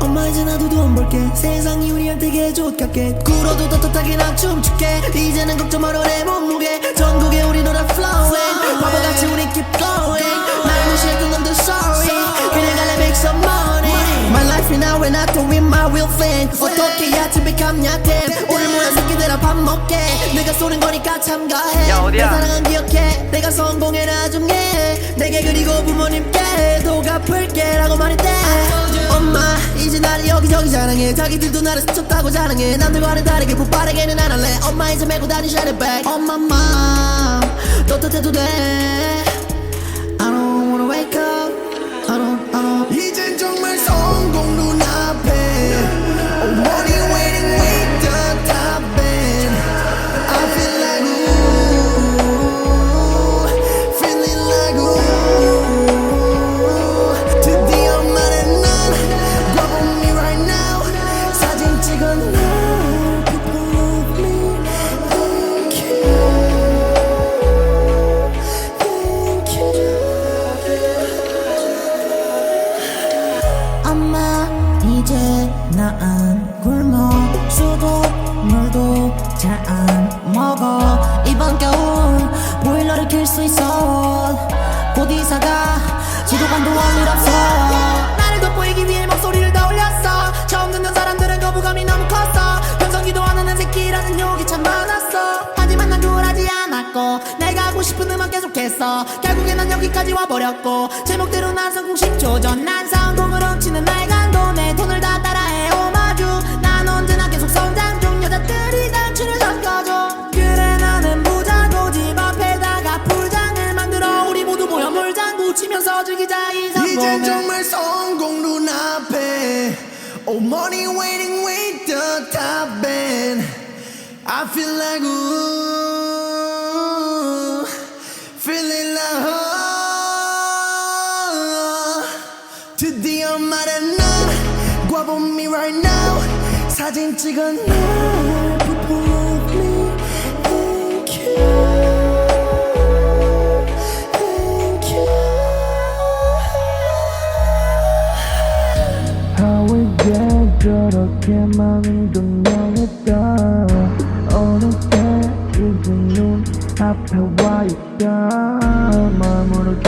엄마 이제 나도 돈 벌게. 세상이 우리한테 개좋겠게. 굴어도 떳떳하게 나 춤출게. 이제는 걱정 말어 내 몸무게. 전국에 우리 노래 flowing. 바보같이 우리 keep going. Real thing 어떻게 해야 to become team 오늘 모여 새끼들아 밥 먹게. 내가 쏘는 거니까 참가해. 야? 내 사랑은 기억해. 내가 성공해 나중에. 내게 그리고 부모님께 도 갚을게 라고 말했대. 엄마 이제 나를 여기저기 자랑해. 자기들도 나를 스쳤다고 자랑해. 남들과는 다르게 폭발하게는 안 할래. 엄마 이제 메고 다니셔야 돼 엄마 맘 떳떳해도 돼 엄마 이제 나 안 굶어. 수도 물도 잘 안 먹어 싶은 음악 계속했어 결국엔 난 여기까지 와버렸고 제목대로 난 성공 10초 전난 성공을 훔치는 날간도 내 돈을 다 따라해 오마주 난 언제나 계속 성장 중 여자들이 단추를 섞어줘 그래 나는 부자고 집 앞에다가 풀장을 만들어 우리 모두 모여 물장구 치면서 즐기자 이 이젠 정말 성공 눈앞에 Oh money waiting with the top end I feel like ooh 사진 love me Thank you. Thank you. 하위에 저렇게 많은 동명했다 어느새 이제 눈 앞에 와 있다 뭘 모르게